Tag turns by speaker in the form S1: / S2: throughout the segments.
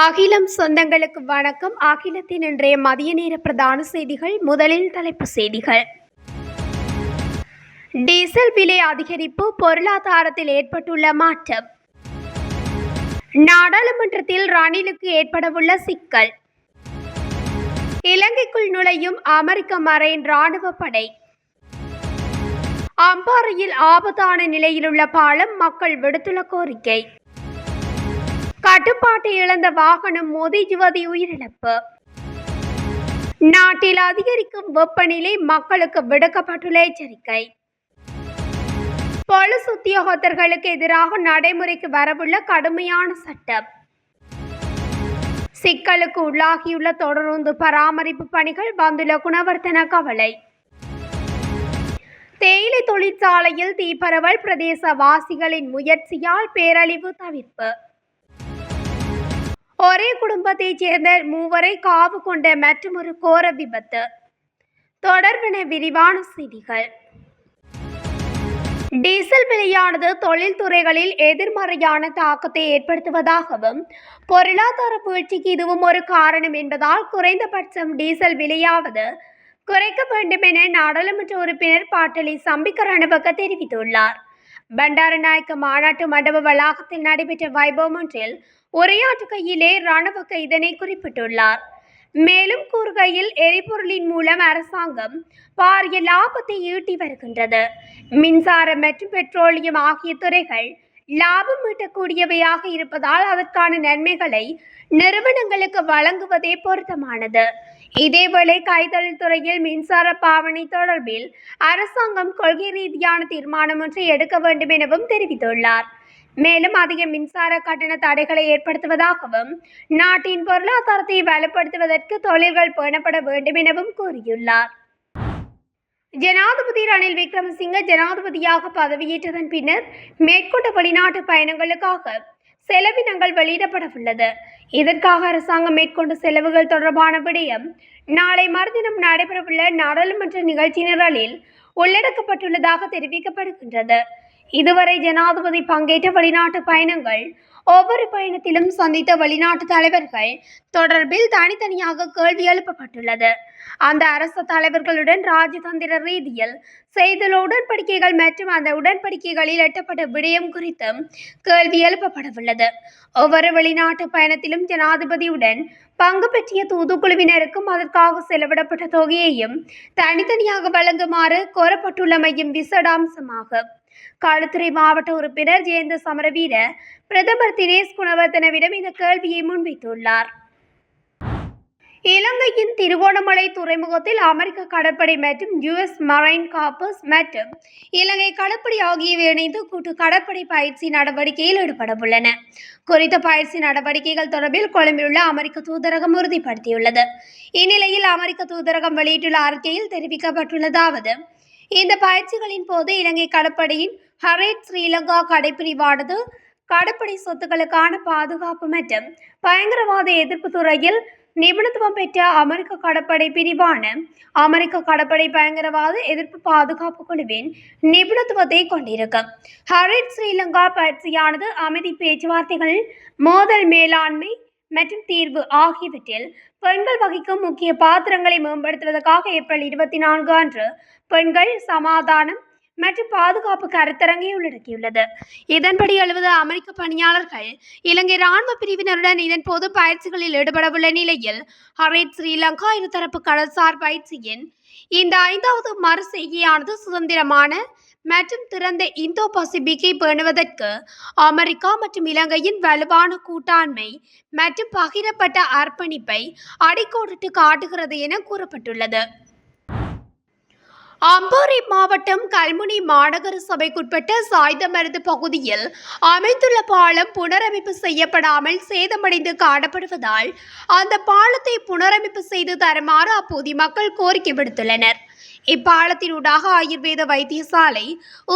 S1: அகிலம் சொந்தங்களுக்கு வணக்கம். அகிலத்தின் இன்றைய மதிய நேர பிரதான செய்திகள் முதலில் தலைப்பு செய்திகள். டீசல் விலை அதிகரிப்பு பொருளாதாரத்தில் ஏற்பட்டுள்ள மாற்றம். நாடாளுமன்றத்தில் ரணிலுக்கு ஏற்படவுள்ள சிக்கல். இலங்கைக்குள் நுழையும் அமெரிக்க மரைன் ராணுவ படை. அம்பாறையில் ஆபத்தான நிலையிலுள்ள பாலம் மக்கள் விடுத்துள்ள கோரிக்கை. கட்டுப்பாட்டை இழந்த வாகனம் மோதி யுவதி உயிரிழப்பு. நாட்டில் அதிகரிக்கும் வெப்பநிலை மக்களுக்கு விடுக்கப்பட்டுள்ள எச்சரிக்கை. பொலிஸ் உத்தியோகத்தர்களுக்கு எதிராக நடைமுறைக்கு வரவுள்ள கடுமையான சட்டம். சிக்கலுக்கு உள்ளாகியுள்ள தொடருந்து பராமரிப்பு பணிகள் வந்துள்ள குணவர்த்தன கவலை. தேயிலை தொழிற்சாலையில் தீப்பரவல் பிரதேச வாசிகளின் முயற்சியால் பேரழிவு தவிர்ப்பு. ஒரே குடும்பத்தைச் சேர்ந்த மூவரை காவு கொண்ட மற்றொரு கோர விபத்து. தொடர்பின விரிவான செய்திகள். டீசல் விலையானது தொழில்துறைகளில் எதிர்மறையான தாக்கத்தை ஏற்படுத்துவதாகவும் பொருளாதார வீழ்ச்சிக்கு இதுவும் ஒரு காரணம் என்பதால் குறைந்தபட்சம் டீசல் விலையாவது குறைக்க வேண்டும் என நாடாளுமன்ற உறுப்பினர் பாட்டலி சம்பிக்க ரணபக்க தெரிவித்துள்ளார். பண்டாரநாயக்க மாநாட்டு மண்டப வளாகத்தில் நடைபெற்ற வைபவம் ஒன்றில் உரையாற்றுகையிலே இராணுவ இதனை குறிப்பிட்டுள்ளார். மேலும் கூறுகையில் எரிபொருளின் மூலம் அரசாங்கம் பாரிய லாபத்தை ஈட்டி வருகின்றது. மின்சாரம் மற்றும் பெட்ரோலியம் ஆகிய துறைகள் லாபம் ஈட்டக்கூடியவையாக இருப்பதால் அதற்கான நன்மைகளை நிறுவனங்களுக்கு வழங்குவதே பொருத்தமானது. இதேவேளை கைத்தொழில் துறையில் மின்சார பாவனை தொடர்பில் அரசாங்கம் கொள்கை ரீதியான தீர்மானம் ஒன்றை எடுக்க வேண்டும் எனவும் தெரிவித்துள்ளார். மேலும் அதிக மின்சார கட்டண தடைகளை ஏற்படுத்துவதாகவும் நாட்டின் பொருளாதாரத்தை வலுப்படுத்துவதற்கு தொழில்கள் பேணப்பட வேண்டும் எனவும் கூறியுள்ளார். ஜனாதிபதி ரணில் விக்ரமசிங்க ஜனாதிபதியாக பதவியேற்றதன் பின்னர் மேற்கொண்ட வெளிநாட்டு பயணங்களுக்காக செலவினங்கள் வெளியிடப்படவுள்ளது. இதற்காக அரசாங்கம் மேற்கொண்ட செலவுகள் தொடர்பான விடயம் நாளை மறுதினம் நடைபெறவுள்ள நாடாளுமன்ற நிகழ்ச்சி நிரலில் உள்ளடக்கப்பட்டுள்ளதாக தெரிவிக்கப்படுகின்றது. இதுவரை ஜனாதிபதி பங்கேற்ற வெளிநாட்டு பயணங்கள் ஒவ்வொரு பயணத்திலும் சந்தித்த வெளிநாட்டு தலைவர்கள் தொடர்பில் தனித்தனியாக கேள்வி எழுப்பப்பட்டுள்ளது. அந்த அரசு தலைவர்களுடன் ராஜதந்திர ரீதியில் செய்துள்ள உடன்படிக்கைகள் மற்றும் அந்த உடன்படிக்கைகளில் எட்டப்பட்ட விடயம் குறித்தும் கேள்வி எழுப்பப்படவுள்ளது. ஒவ்வொரு வெளிநாட்டு பயணத்திலும் ஜனாதிபதியுடன் பங்கு பெற்றிய தூதுக்குழுவினருக்கும் அதற்காக செலவிடப்பட்ட தொகையையும் தனித்தனியாக வழங்குமாறு கோரப்பட்டுள்ளமையும் விசடாம்சமாகும் காலத்துறை மாவட்ட உறுப்பினர் ஜெயந்த சமரவீர பிரதமர் தினேஷ் குணவர்த்தனவிடம் இந்த கேள்வியை முன்வைத்துள்ளார். இலங்கையின் திருகோணமலை துறைமுகத்தில் அமெரிக்க கடற்படை மற்றும் யுஎஸ் மரைன் காப்பர்ஸ் மற்றும் இலங்கை கடற்படை ஆகியவை இணைந்து கூட்டு கடற்படை பயிற்சி நடவடிக்கையில் ஈடுபடவுள்ளன. குறித்த பயிற்சி நடவடிக்கைகள் தொடர்பில் கொழும்பிலுள்ள அமெரிக்க தூதரகம் உறுதிப்படுத்தியுள்ளது. இந்நிலையில் அமெரிக்க தூதரகம் வெளியிட்டுள்ள அறிக்கையில் தெரிவிக்கப்பட்டுள்ளதாவது இந்த பயிற்சிகளின் போது இலங்கை கடற்படையின் ஹரேட் ஸ்ரீலங்கா கடைப்பிரிவானது கடற்படை சொத்துக்களுக்கான பாதுகாப்பு மற்றும் பயங்கரவாத எதிர்ப்பு துறையில் நிபுணத்துவம் பெற்ற அமெரிக்க கடற்படை பிரிவான அமெரிக்க கடற்படை பயங்கரவாத எதிர்ப்பு பாதுகாப்பு குழுவின் நிபுணத்துவத்தை கொண்டிருக்கும் ஹரேட் ஸ்ரீலங்கா பயிற்சியானது அமைதி பேச்சுவார்த்தைகள் மோதல் மேலாண்மை மற்றும் தீர்வு ஆகியவற்றில் பெண்கள் வகிக்கும் முக்கிய பாத்திரங்களை மேம்படுத்துவதற்காக ஏப்ரல் இருபத்தி நான்கு அன்று பெண்கள் சமாதானம் மற்றும் பாதுகாப்பு கருத்தரங்கை உள்ளடக்கியுள்ளது. இதன்படி எழுபது அமெரிக்க பணியாளர்கள் இலங்கை ராணுவ பிரிவினருடன் இதன் பொது பயிற்சிகளில் ஈடுபடவுள்ள நிலையில் ஹரேட் ஸ்ரீலங்கா இருதரப்பு கடல்சார் பயிற்சியின் இந்த ஐந்தாவது மறு செய்கையானது சுதந்திரமான மற்றும் திறந்த இந்தோ பசிபிக்கை பேணுவதற்கு அமெரிக்கா மற்றும் இலங்கையின் வலுவான கூட்டாண்மை மற்றும் பகிரப்பட்ட அர்ப்பணிப்பை அடிக்கோடிட்டு காட்டுகிறது என கூறப்பட்டுள்ளது. அம்பூரி மாவட்டம் கல்முனை மாநகர சபைக்குட்பட்ட சாய்ந்தமருந்து பகுதியில் அமைந்துள்ள பாலம் புனரமைப்பு செய்யப்படாமல் சேதமடைந்து காணப்படுவதால் அந்த பாலத்தை புனரமைப்பு செய்து தருமாறு அப்போதி மக்கள் கோரிக்கை விடுத்துள்ளனர். இப்பாலத்தினூடாக ஆயுர்வேத வைத்தியசாலை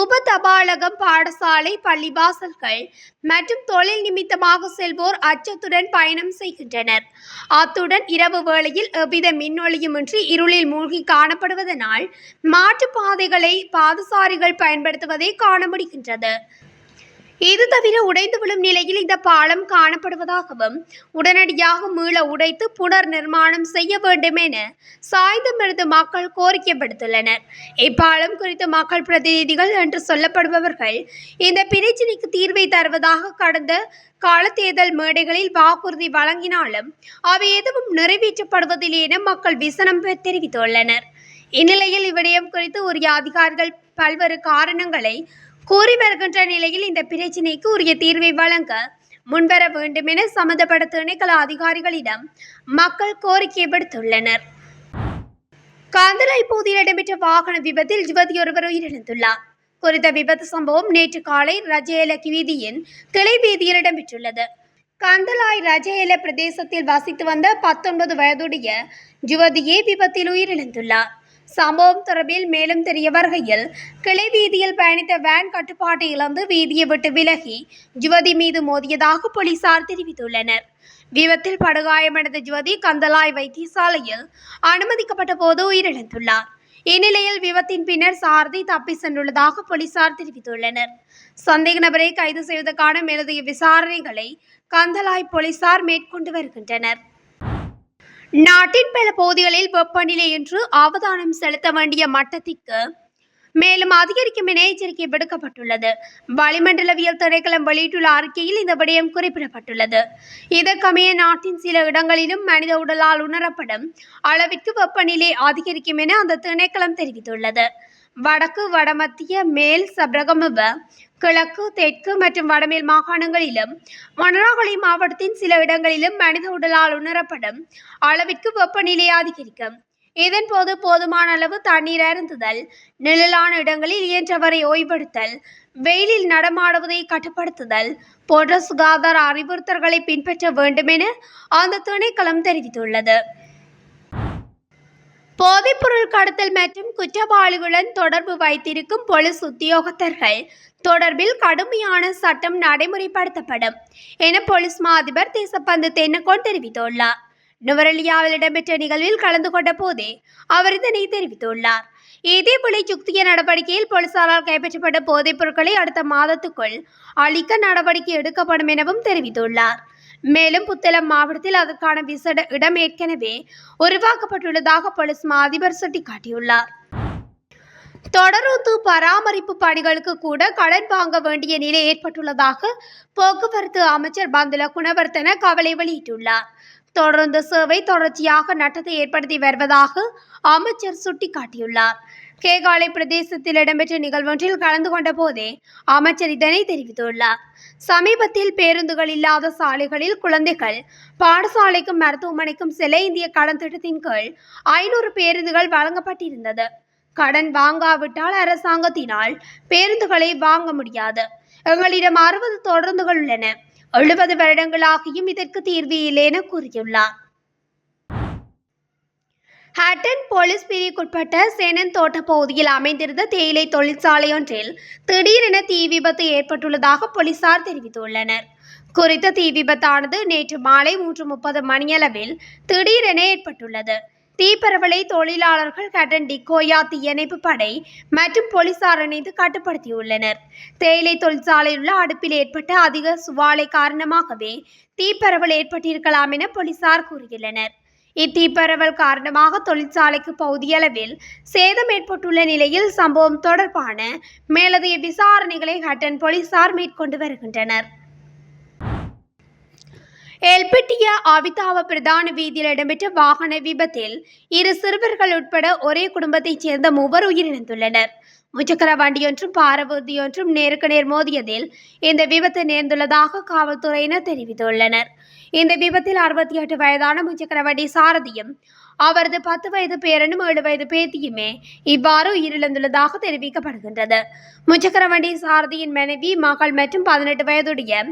S1: உப தபாலகம் பாடசாலை பள்ளிவாசல்கள் மற்றும் தொழில் நிமித்தமாக செல்வோர் அச்சத்துடன் பயணம் செய்கின்றனர். அத்துடன் இரவு வேளையில் எவ்வித மின்னொழியுமின்றி இருளில் மூழ்கி காணப்படுவதனால் மாற்றுப்பாதைகளை பாதசாரிகள் பயன்படுத்துவதை காண முடிகின்றது. இது தவிர உடைந்து விழும் நிலையில் இந்த பாலம் காணப்படுவதாகவும் உடனடியாக மீள உடைத்து புனர் நிர்மாணம் செய்ய வேண்டும் என சாய்ந்தமிருந்து மக்கள் கோரிக்கை விடுத்துள்ளனர் இப்பாலம் குறித்து மக்கள் பிரதிநிதிகள் என்று சொல்லப்படுபவர்கள் இந்த பிரச்சினைக்கு தீர்வை தருவதாக கடந்த கால தேர்தல் மேடைகளில் வாக்குறுதி வழங்கினாலும் அவை எதுவும் நிறைவேற்றப்படுவதில்லை என மக்கள் விசனம் தெரிவித்துள்ளனர். இந்நிலையில் இவ்விடயம் குறித்து உரிய அதிகாரிகள் பல்வேறு காரணங்களை கூறி வருகின்ற நிலையில் இந்த பிரச்சினைக்கு உரிய தீர்வை வழங்க முன்வர வேண்டும் என சம்பந்தப்பட்ட திணைக்கள அதிகாரிகளிடம் மக்கள் கோரிக்கை விடுத்துள்ளனர். காந்தலாய் பகுதியில் இடம்பெற்ற வாகன விபத்தில் யுவதி ஒருவர் உயிரிழந்துள்ளார். குறித்த விபத்து சம்பவம் நேற்று காலை ரஜேலக்கி வீதியின் கிளை வீதியில் இடம்பெற்றுள்ளது. கந்தலாய் ரஜேல பிரதேசத்தில் வசித்து வந்த பத்தொன்பது வயதுடைய யுவதியே விபத்தில் உயிரிழந்துள்ளார். சம்பவம் தொடர்பில் மேலும் தெரிய வருகையில் கிளை வீதியில் பயணித்த வேன் கட்டுப்பாட்டை இழந்து வீதியை விட்டு விலகி ஜுவதி மீது மோதியதாக போலீசார் தெரிவித்துள்ளனர். விபத்தில் படுகாயமடைந்த ஜுவதி கந்தலாய் வைத்தியசாலையில் அனுமதிக்கப்பட்ட போது உயிரிழந்துள்ளார். இந்நிலையில் விபத்தின் பின்னர் சாரதி தப்பி சென்றுள்ளதாக போலீசார் தெரிவித்துள்ளனர். சந்தேக நபரை கைது செய்வதற்கான மேலதிக விசாரணைகளை கந்தலாய் போலீசார் மேற்கொண்டு வருகின்றனர். நாட்டின் பல பகுதிகளில் வெப்பநிலை என்று அவதானம் செலுத்த வேண்டிய மட்டத்திற்கு மேலும் அதிகரிக்கும் என எச்சரிக்கை விடுக்கப்பட்டுள்ளது. வளிமண்டலவியல் திணைக்களம் வெளியிட்டுள்ள அறிக்கையில் இந்த விடயம் குறிப்பிடப்பட்டுள்ளது. இதற்கமைய நாட்டின் சில இடங்களிலும் மனித உடலால் உணரப்படும் அளவிற்கு வெப்பநிலை அதிகரிக்கும் என அந்த திணைக்களம் தெரிவித்துள்ளது. வடக்கு வடமத்திய மேல் சப்ரகமுவ கிழக்கு தெற்கு மற்றும் வடமேல் மாகாணங்களிலும் மன்னார்குடி மாவட்டத்தின் சில இடங்களிலும் மனித உடலால் உணரப்படும் அளவிற்கு வெப்பநிலை அதிகரிக்கும். இதன்போது போதுமான அளவு தண்ணீர் அருந்துதல் நிழலான இடங்களில் இயன்றவரை ஓய்வெடுத்தல் வெயிலில் நடமாடுவதை கட்டுப்படுத்துதல் போன்ற சுகாதார அறிவுறுத்தல்களை பின்பற்ற வேண்டும் என அந்த திணைக்களம் தெரிவித்துள்ளது. போதைப்பொருள் கடத்தல் மற்றும் குற்றவாளிகளுடன் தொடர்பு வைத்திருக்கும் போலீஸ் உத்தியோகத்தர்கள் தொடர்பில் கடுமையான சட்டம் நடைமுறைப்படுத்தப்படும் என போலீஸ் மா அதிபர் தேசப்பந்து தென்னகோன் தெரிவித்துள்ளார். நுவரெலியாவில் இடம்பெற்ற நிகழ்வில் கலந்து கொண்ட போதே அவர் இதனை தெரிவித்துள்ளார். இதேபோல யுக்திய நடவடிக்கையில் போலீசாரால் கைப்பற்றப்பட்ட போதைப் பொருட்களை அடுத்த மாதத்துக்குள் அளிக்க நடவடிக்கை எடுக்கப்படும் எனவும் தெரிவித்துள்ளார். மேலும் புத்தளம் மாவட்டத்தில் அதற்கான விசேட இடம் ஏற்கனவே உருவாக்கப்பட்டுள்ளதாக போலீஸ் மா அதிபர் சுட்டிக்காட்டியுள்ளார். தொடருந்து பராமரிப்பு பணிகளுக்கு கூட கடன் வாங்க வேண்டிய நிலை ஏற்பட்டுள்ளதாக போக்குவரத்து அமைச்சர் பந்துல குணவர்த்தன கவலை வெளியிட்டுள்ளார். தொடர்ந்து சேவை தொடர்ச்சியாக நட்டத்தை ஏற்படுத்தி வருவதாக அமைச்சர் சுட்டிக்காட்டியுள்ளார். கேகாலை பிரதேசத்தில் இடம்பெற்ற நிகழ்வொன்றில் கலந்து கொண்ட போதே அமைச்சர் இதனை தெரிவித்துள்ளார். சமீபத்தில் பேருந்துகள் இல்லாத சாலைகளில் குழந்தைகள் பாடசாலைக்கும் மருத்துவமனைக்கும் செல்ல இந்திய கடன் திட்டத்தின் கீழ் ஐநூறு பேருந்துகள் வழங்கப்பட்டிருந்தது. கடன் வாங்காவிட்டால் அரசாங்கத்தினால் பேருந்துகளை வாங்க முடியாது. எங்களிடம் அறுபது தொடர்ந்துகள் உள்ளன. எழுபது வருடங்களாகியும் இதற்கு தீர்வு இல்லை என கூறியுள்ளார். ஹட்டன் போலீஸ் பிரிவுக்குட்பட்ட சேனன் தோட்ட பகுதியில் அமைந்திருந்த தேயிலை தொழிற்சாலையொன்றில் திடீரென தீ விபத்து ஏற்பட்டுள்ளதாக போலீசார் தெரிவித்துள்ளனர். குறித்த தீ விபத்தானது நேற்று மாலை மூன்று முப்பது மணியளவில் திடீரென ஏற்பட்டுள்ளது. தீப்பரவலை தொழிலாளர்கள் கட்டன் டிக்கோயா தீயணைப்பு படை மற்றும் போலீசார் இணைந்து கட்டுப்படுத்தியுள்ளனர். தேயிலை தொழிற்சாலையில் உள்ள அடுப்பில் ஏற்பட்ட அதிக சுவாலை காரணமாகவே தீப்பரவல் ஏற்பட்டிருக்கலாம் என போலீசார் கூறியுள்ளனர். இத்தீப்பரவல் காரணமாக தொழிற்சாலைக்கு பகுதியளவில் சேதம் ஏற்பட்டுள்ள நிலையில் சம்பவம் தொடர்பான மேலதிக விசாரணைகளை ஹட்டன் போலீசார் மேற்கொண்டு வருகின்றனர். எல்பிட்டிய ஆவிதாவ பிரதான வீதியில் இடம்பெற்ற வாகன விபத்தில் இரு சிறுவர்கள் உட்பட ஒரே குடும்பத்தைச் சேர்ந்த மூவர் உயிரிழந்துள்ளனர். முச்சக்கர வண்டியொன்றும் பாரவூர்தியொன்றும் நேருக்கு நேர் மோதியதில் இந்த விபத்து நேர்ந்துள்ளதாக காவல்துறையினர் தெரிவித்துள்ளனர். இந்த விபத்தில் அறுபத்தி எட்டு வயதான முச்சக்கரவண்டி சாரதியும் அவரது பத்து வயது பேரனும் ஏழு வயது பேத்தியுமே இவ்வாறு உயிரிழந்துள்ளதாக தெரிவிக்கப்படுகின்றது. முச்சக்கரவண்டி சாரதியின் மனைவி மகள் மற்றும் பதினெட்டு வயதுடைய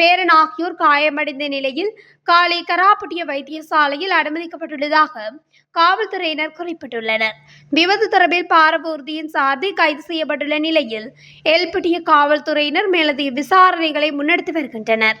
S1: பேரன் ஆகியோர் காயமடைந்த நிலையில் காலை கராப்பட்டிய வைத்தியசாலையில் அனுமதிக்கப்பட்டுள்ளதாக காவல்துறையினர் குறிப்பிட்டுள்ளனர். விபத்து தொடர்பில் பாரபூர்த்தியின் சாரதி கைது செய்யப்பட்டுள்ள நிலையில் எல்பிட்டிய காவல்துறையினர் மேலதிக விசாரணைகளை முன்னெடுத்து வருகின்றனர்.